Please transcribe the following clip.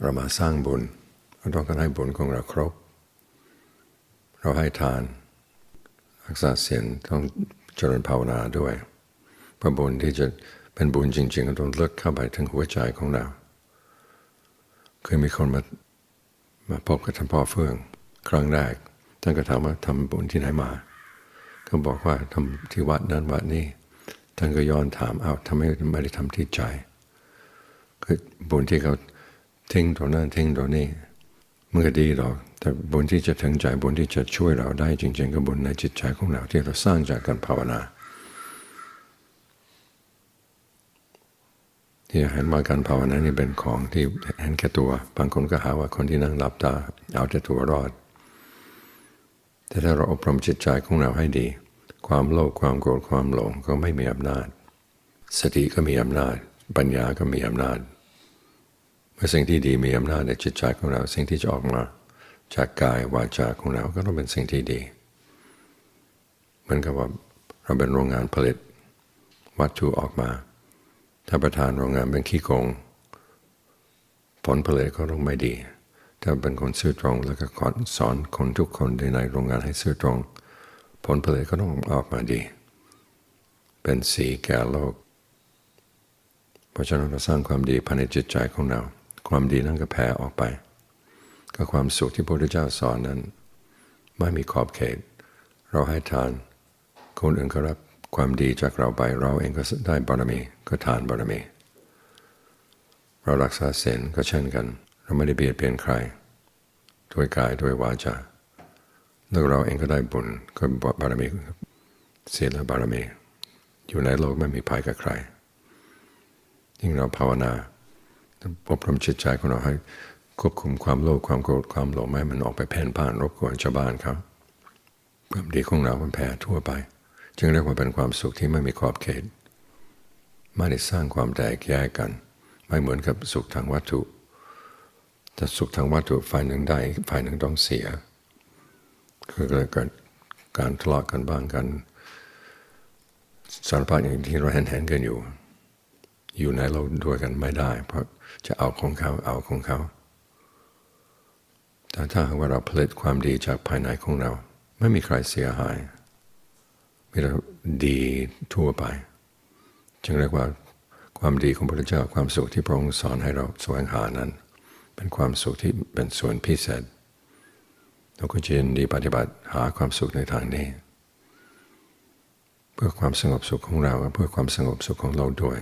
เรามาสร้างบุญเราต้องการให้บุญของเราครบ เราให้ทานรักษาศีลต้องเจริญภาวนาด้วยเพราะบุญที่จะเป็นบุญจริงๆก็ต้องเลิกเข้าไปถึงหัวใจของเราเคยมีคนมามาพบกับท่านพ่อเฟื่อง ครั้งแรกท่านก็ถามว่าทำบุญที่ไหนมา ก็บอกว่าทำที่วัดนั้นวัดนี้ท่านก็ย้อนถามเอาทำไมไม่ได้ทำที่ใจคือบุญที่เขา ทิ้งตรงนั้นทิ้งตรงนี้มันก็ดีหรอก แต่บุญที่จะถึงใจบุญที่จะช่วยเราได้จริง ๆ ก็บุญในจิตใจของเราที่เราสร้างจากการภาวนาที่เห็นว่าการภาวนานี่เป็นของที่เห็นแก่ตัว บางคนก็หาว่าคนที่นั่งหลับตา เอาแต่ตัวรอด แต่ถ้าเราอบรมจิตใจของเราให้ดี ความโลภความโกรธความหลงก็ไม่มีอำนาจ สติก็มีอำนาจ ปัญญาก็มีอำนาจ เมื่อสิ่งที่ดีมีอำนาจในจิตใจของเรา สิ่งที่จะออกมาจากกายวาจาของเราก็ต้องเป็นสิ่งที่ดี เหมือนกับว่าเราเป็นโรงงานผลิตวัตถุออกมา ถ้าประธานโรงงานเป็นขี้โกง ผลผลิตก็ต้องไม่ดี ถ้าเป็นคนซื่อตรงแล้วก็สอนคนทุกคนในโรงงานให้ซื่อตรง ผลผลิตก็ต้องออกมาดี เป็นสีแก่โลก เพราะฉะนั้นเราสร้างความดีภายในจิตใจของเรา ความดีนั่นก็แผ่ออกไป ก็ความสุขที่พระพุทธเจ้าสอนนั้น ไม่มีขอบเขต เราให้ทาน คนอื่นก็รับความดีจากเราไป เราเองก็ได้บารมีก็ทานบารมี เรารักษาศีลก็เช่นกัน เราไม่ได้เบียดเบียนใครด้วยกายด้วยวาจาแล้วเราเองก็ได้บุญก็บารมีศีลและบารมี อยู่ในโลกไม่มีภัยกับใคร ยิ่งเราภาวนา อบรมจิตใจของเราให้ควบคุมความโลภความโกรธความหลงไม่ให้มันออกไปแผ่นผ่านรบกวนชาวบ้านเขาความดีของเรามันแผ่ทั่วไป จึงเรียกว่าเป็นความสุขที่ไม่มีขอบเขตไม่ได้สร้างความแตกแยกกัน ไม่เหมือนกับสุขทางวัตถุแต่สุขทางวัตถุฝ่ายหนึ่งได้ฝ่ายหนึ่งต้องเสียคือเกิดการทะเลาะกันบ้างกันสารพัดอย่างที่เราเห็นเห็นกันอยู่ อยู่ในเราด้วยกันไม่ได้ เพราะจะเอาของเขาเอาของเขา แต่ถ้าหากว่าเราผลิตความดีจากภายในของเรา ไม่มีใครเสียหาย มีแต่ดีทั่วไป จึงเรียกว่าความดีของพระเจ้าความสุขที่พระองค์สอนให้เราแสวงหานั้น เป็นความสุขที่เป็นส่วนพิเศษเราก็จะยินดีปฏิบัติหาความสุขในทางนี้ เพื่อความสงบสุขของเราเพื่อความสงบสุขของเราด้วย